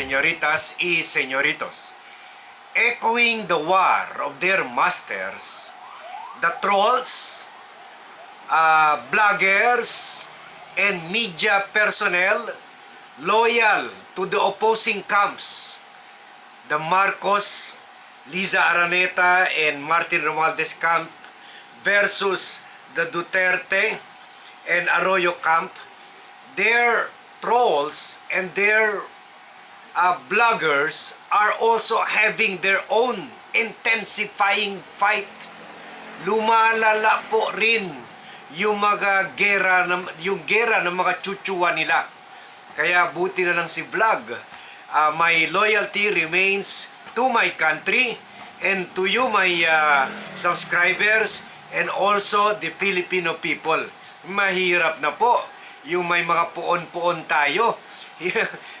señoritas y señoritos. Echoing the war of their masters, the trolls, uh, bloggers, and media personnel loyal to the opposing camps, the Marcos, Liza Araneta, and Martin Romualdez camp versus the Duterte and Arroyo camp, their trolls and their uh, bloggers are also having their own intensifying fight. Lumalala po rin yung mga gera ng yung gera ng mga chuchuwa nila. Kaya buti na lang si Vlog. Uh, my loyalty remains to my country and to you my uh, subscribers and also the Filipino people. Mahirap na po yung may mga puon-puon tayo.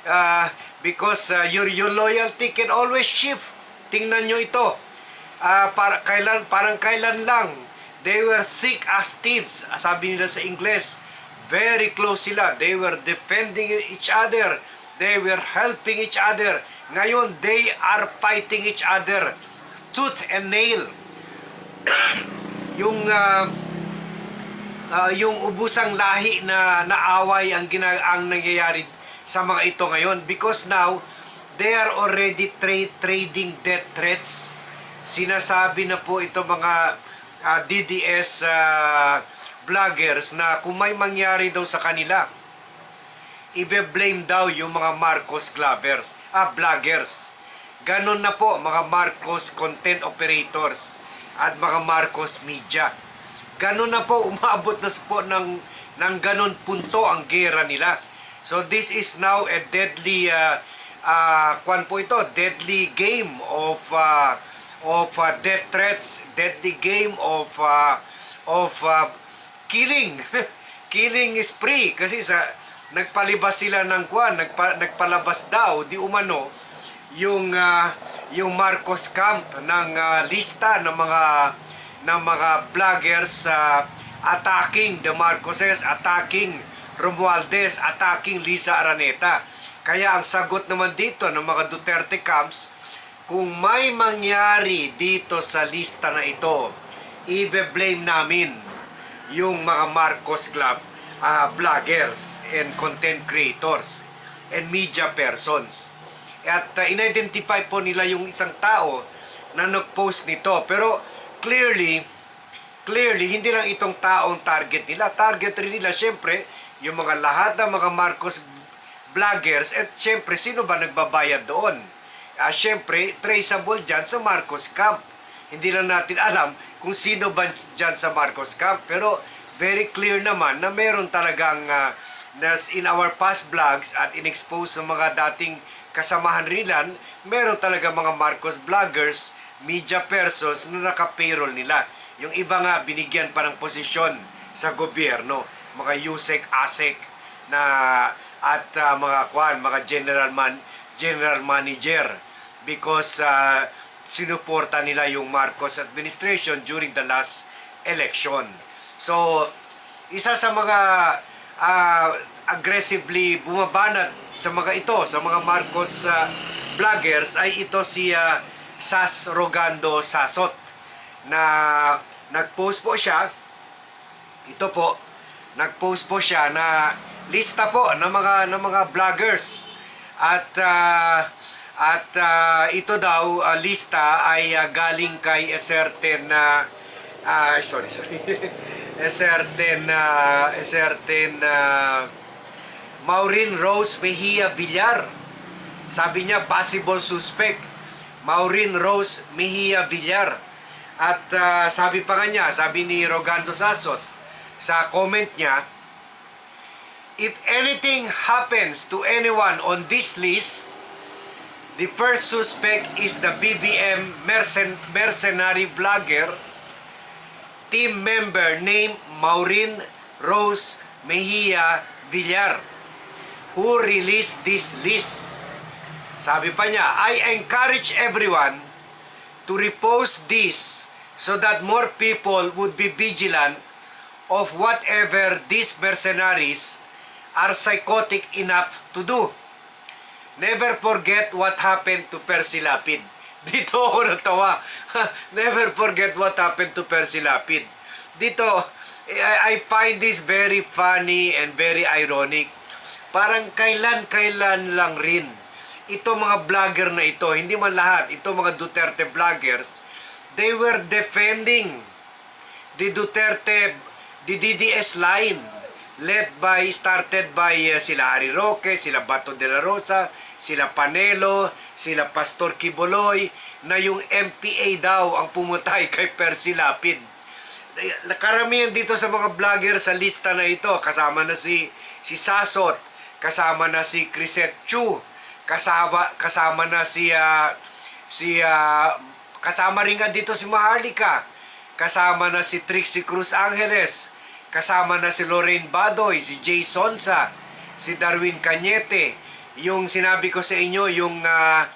Uh, because uh, your, your loyalty can always shift. Tingnan nyo ito. Ah, para, kailan, parang kailan lang. They were thick as thieves. Sabi nila sa Ingles. Very close sila. They were defending each other. They were helping each other. Ngayon, they are fighting each other. Tooth and nail. yung ah, ah, yung ubusang lahi na naaway ang gina ang nangyayari sa mga ito ngayon because now they are already tra- trading death threats sinasabi na po ito mga ah, DDS ah, vloggers na kung may mangyari daw sa kanila ibe-blame daw yung mga Marcos glovers, ah, vloggers. Ganon na po mga Marcos content operators at mga Marcos media. Ganon na po, umabot na po ng, ng ganon punto ang gera nila. So this is now a deadly, uh, uh, kwan po ito, deadly game of, uh, of uh, death threats, deadly game of, uh, of uh, killing. killing spree. Kasi sa, nagpalibas sila ng kwan, nagpa, nagpalabas daw, di umano, yung ah, yung Marcos Camp ng ah, lista ng mga ng mga vloggers sa attacking the Marcoses, attacking Romualdez, attacking Lisa Araneta. Kaya ang sagot naman dito ng mga Duterte camps, kung may mangyari dito sa lista na ito, ibe-blame namin yung mga Marcos Club ah, vloggers and content creators and media persons. At uh, in-identify po nila yung isang tao na nag-post nito. Pero clearly, clearly, hindi lang itong taong target nila. Target rin nila, syempre, yung mga lahat ng mga Marcos vloggers at syempre, sino ba nagbabayad doon? Ah, syempre, traceable dyan sa Marcos Camp. Hindi lang natin alam kung sino ba dyan sa Marcos Camp. Pero very clear naman na meron talagang uh, nas in our past vlogs at in-expose ng mga dating kasamahan rilan, meron talaga mga Marcos vloggers, media persons na naka-payroll nila. Yung iba nga binigyan pa ng posisyon sa gobyerno, mga USEC, ASEC na at uh, mga kwan, mga general man, general manager because uh, sinuporta nila yung Marcos administration during the last election. So, isa sa mga uh, aggressively bumabanat sa mga ito, sa mga Marcos uh, vloggers ay ito si uh, Sas Rogando Sasot na nagpost po siya ito po nagpost po siya na lista po ng mga ng mga vloggers at uh, at uh, ito daw uh, lista ay uh, galing kay a certain uh, uh, sorry sorry a certain uh, a certain uh, Maureen Rose Mejia Villar. Sabi niya, possible suspect. Maureen Rose Mejia Villar. At uh, sabi pa nga niya, sabi ni Rogando Sasot, sa comment niya, If anything happens to anyone on this list, the first suspect is the BBM mercen mercenary blogger team member named Maureen Rose Mejia Villar who released this list. Sabi pa niya, I encourage everyone to repost this so that more people would be vigilant of whatever these mercenaries are psychotic enough to do. never forget what happened to Percy Lapid. Dito ako natawa. never forget what happened to Percy Lapid. Dito, I, find this very funny and very ironic. Parang kailan-kailan lang rin ito mga vlogger na ito, hindi man lahat, ito mga Duterte vloggers, they were defending the Duterte, the DDS line led by, started by uh, sila Ari Roque, sila Bato de la Rosa, sila Panelo, sila Pastor Kiboloy, na yung MPA daw ang pumatay kay Percy Lapid. Eh, Karamihan dito sa mga vlogger sa lista na ito, kasama na si si Sasot, kasama na si Crisette Chu, kasama kasama na si ah, si ah, kasama rin nga dito si Maharlika, kasama na si Trixie Cruz Angeles, kasama na si Lorraine Badoy, si Jay Sonsa, si Darwin Cañete, yung sinabi ko sa inyo, yung ah,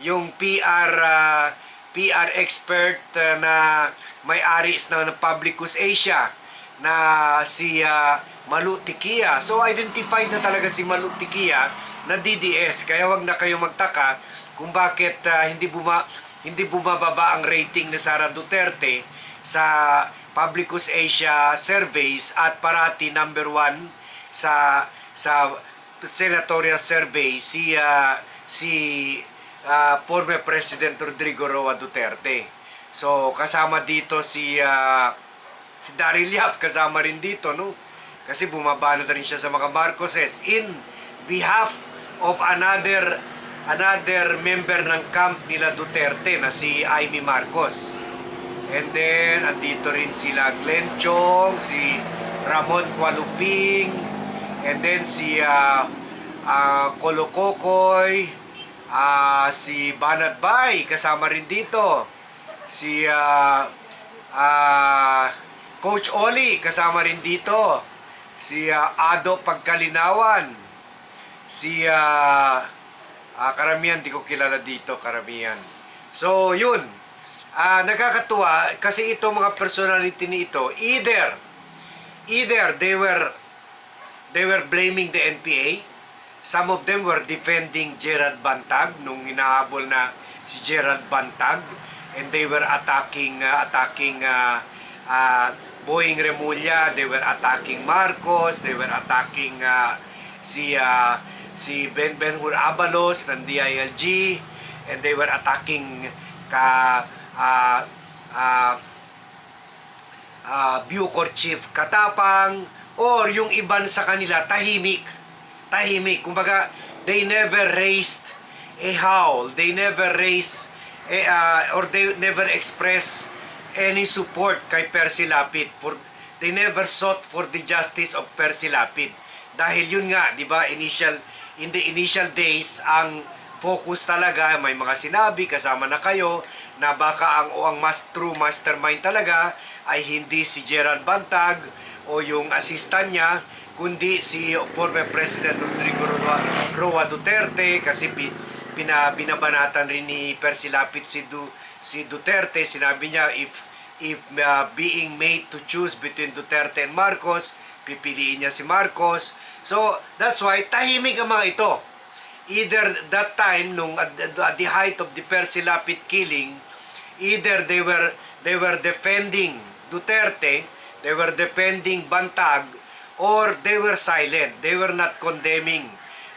yung PR ah, PR expert ah, na may-ari ng Publicus Asia na si ah, Malu Tikia. So identified na talaga si Malu Tikia na DDS. Kaya wag na kayo magtaka kung bakit ah, hindi buma hindi bumababa ang rating ni Sara Duterte sa Publicus Asia surveys at parati number one sa sa senatorial survey si ah, si ah, former President Rodrigo Roa Duterte. So kasama dito si ah, si Daryl Yap kasama rin dito no kasi bumaba na rin siya sa mga Marcoses in behalf of another another member ng camp nila Duterte na si Amy Marcos. And then, andito rin sila Glenn Chong, si Ramon Kualuping, and then si uh, uh, Kolokokoy, ah, si Banat Bay, kasama rin dito. Si ah, ah, Coach Oli, kasama rin dito. Si ah, Ado Pagkalinawan. Si ah, ah, karamihan, di ko kilala dito, karamihan. So, yun. Ah, nakakatuwa kasi ito mga personality ni ito, either either they were they were blaming the NPA. Some of them were defending Gerald Bantag nung hinahabol na si Gerald Bantag and they were attacking uh, attacking uh, uh, Boeing Remulla, they were attacking Marcos, they were attacking uh, si uh, si Ben Benhur Abalos ng DILG and they were attacking ka uh, uh, uh, Bucor Chief Katapang or yung iban sa kanila tahimik. Tahimik. Kumbaga they never raised a howl. They never raised a, uh, or they never express any support kay Percy Lapid for they never sought for the justice of Percy Lapid. Dahil yun nga di ba initial in the initial days ang focus talaga may mga sinabi kasama na kayo na baka ang o ang mas true mastermind talaga ay hindi si Gerald Bantag o yung assistant niya kundi si former President Rodrigo Roa, Roa Duterte kasi pi, pina, binabanatan rin ni Percy Lapid si, du, si Duterte. Sinabi niya if if uh, being made to choose between Duterte and Marcos pipiliin niya si Marcos. So that's why tahimik ang mga ito either that time nung at, at the height of the Percy Lapid killing either they were they were defending Duterte they were defending Bantag or they were silent. They were not condemning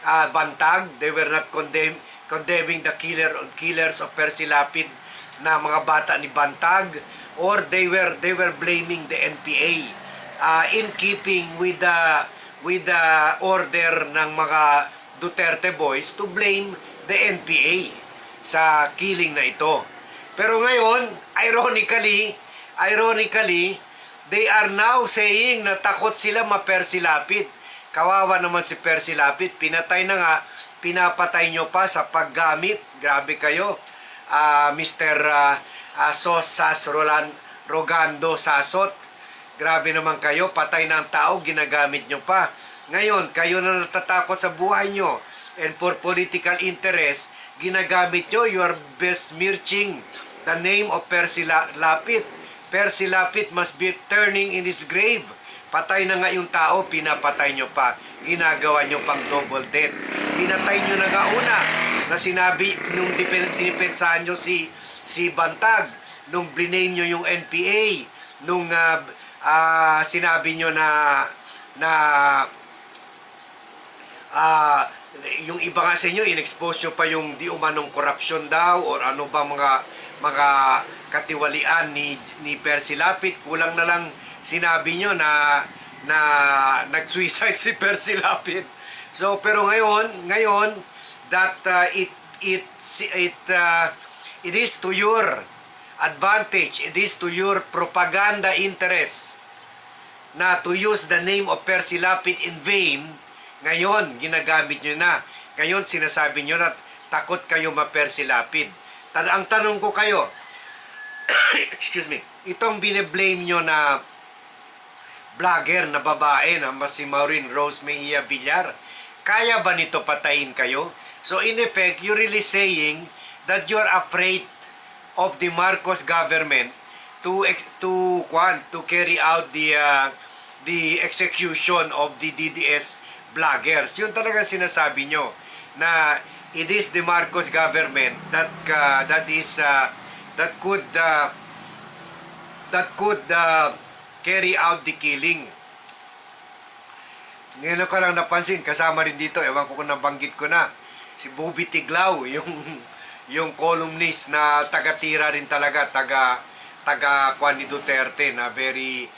uh, Bantag. They were not condemn, condemning the killer killers of Percy Lapid na mga bata ni Bantag or they were they were blaming the NPA uh, in keeping with the with the order ng mga Duterte boys to blame the NPA sa killing na ito. Pero ngayon, ironically, ironically, they are now saying na takot sila ma-Percy Lapid. Kawawa naman si Percy Lapid, pinatay na nga, pinapatay nyo pa sa paggamit. Grabe kayo, ah, Mr. ah, ah, Sosas Roland Rogando Sasot. Grabe naman kayo, patay na ang tao, ginagamit nyo pa. Ngayon, kayo na natatakot sa buhay nyo and for political interest, ginagamit nyo, you are besmirching the name of Percy La- Lapid. Percy Lapid must be turning in his grave Patay na nga yung tao, pinapatay nyo pa. Ginagawa nyo pang double death. Pinatay nyo na nga una na sinabi nung dinipensahan nyo si, si Bantag, nung bliname nyo yung NPA, nung ah, ah, sinabi nyo na na ah yung iba nga sa inyo, in-expose nyo pa yung di umanong corruption daw or ano ba mga mga katiwalian ni ni Percy Lapid. Kulang na lang sinabi nyo na na nag-suicide si Percy Lapid. So pero ngayon, ngayon that uh, it it it uh, it is to your advantage, it is to your propaganda interest na to use the name of Percy Lapid in vain, ngayon, ginagamit nyo na. Ngayon, sinasabi nyo na takot kayo ma-Percy Lapid. Tan- ang tanong ko kayo, excuse me, itong bine-blame nyo na vlogger na babae na si Maureen Rose Mejia Villar, kaya ba nito patayin kayo? So in effect, you're really saying that you're afraid of the Marcos government to to to carry out the uh, the execution of the DDS vloggers. Yun talaga sinasabi nyo na it is the Marcos government that uh, that is uh, that could uh, that could uh, carry out the killing. Ngayon ko lang napansin, kasama rin dito, ewan ko kung nabanggit ko na, si Bobby Tiglao, yung yung columnist na taga-tira rin talaga, taga taga Juan ni Duterte na very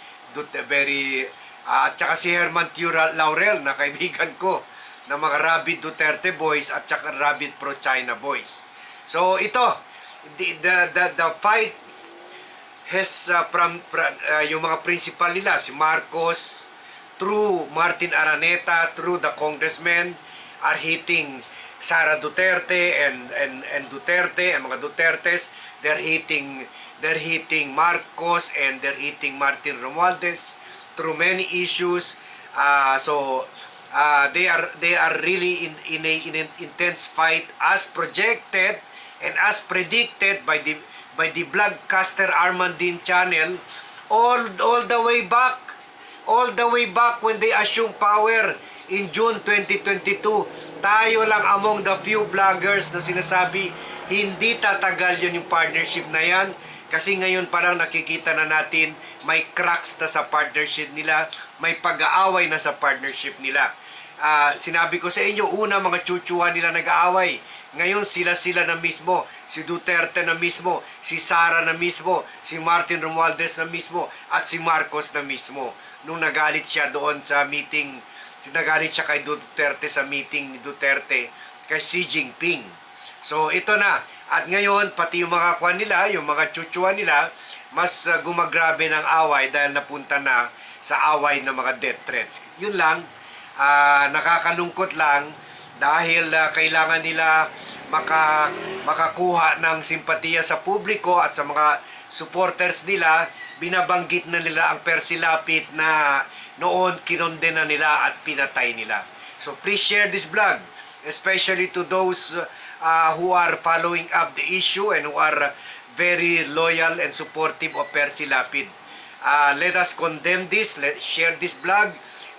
very at saka si Herman Tura Laurel na kaibigan ko na mga Rabid Duterte boys at saka Rabid Pro China boys. So ito, the the the, the fight has uh, from, from uh, yung mga principal nila si Marcos through Martin Araneta through the congressmen are hitting Sara Duterte and and and Duterte and mga Dutertes they're hitting they're hitting Marcos and they're hitting Martin Romualdez through many issues uh, so uh, they are they are really in in a in an intense fight as projected and as predicted by the by the vlogcaster Armandin channel all all the way back all the way back when they assumed power in June 2022 tayo lang among the few vloggers na sinasabi hindi tatagal yun yung partnership na yan kasi ngayon parang nakikita na natin may cracks na sa partnership nila may pag-aaway na sa partnership nila Ah, sinabi ko sa inyo, una mga chuchuhan nila nag-aaway. Ngayon sila-sila na mismo, si Duterte na mismo, si Sara na mismo, si Martin Romualdez na mismo, at si Marcos na mismo. Nung nagalit siya doon sa meeting, nagalit siya kay Duterte sa meeting ni Duterte kay Xi Jinping. So ito na. At ngayon, pati yung mga kwan nila, yung mga chuchuhan nila, mas uh, gumagrabe ng away dahil napunta na sa away ng mga death threats. Yun lang, ah, nakakalungkot lang dahil ah, kailangan nila maka, makakuha ng simpatiya sa publiko at sa mga supporters nila, binabanggit na nila ang Percy Lapid na noon kinondena nila at pinatay nila. So please share this vlog, especially to those uh, who are following up the issue and who are very loyal and supportive of Percy Lapid. Uh, let us condemn this, let share this vlog,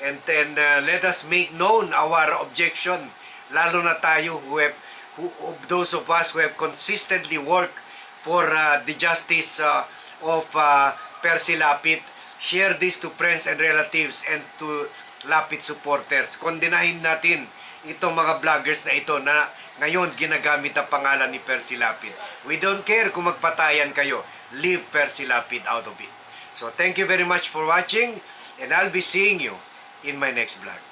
and then uh, let us make known our objection, lalo na tayo who have, who, of those of us who have consistently worked for uh, the justice uh, of uh, Percy Lapid. Share this to friends and relatives and to Lapid supporters. Kondenahin natin itong mga vloggers na ito na ngayon ginagamit ang pangalan ni Percy Lapid. We don't care kung magpatayan kayo. Leave Percy Lapid out of it. So thank you very much for watching and I'll be seeing you in my next vlog.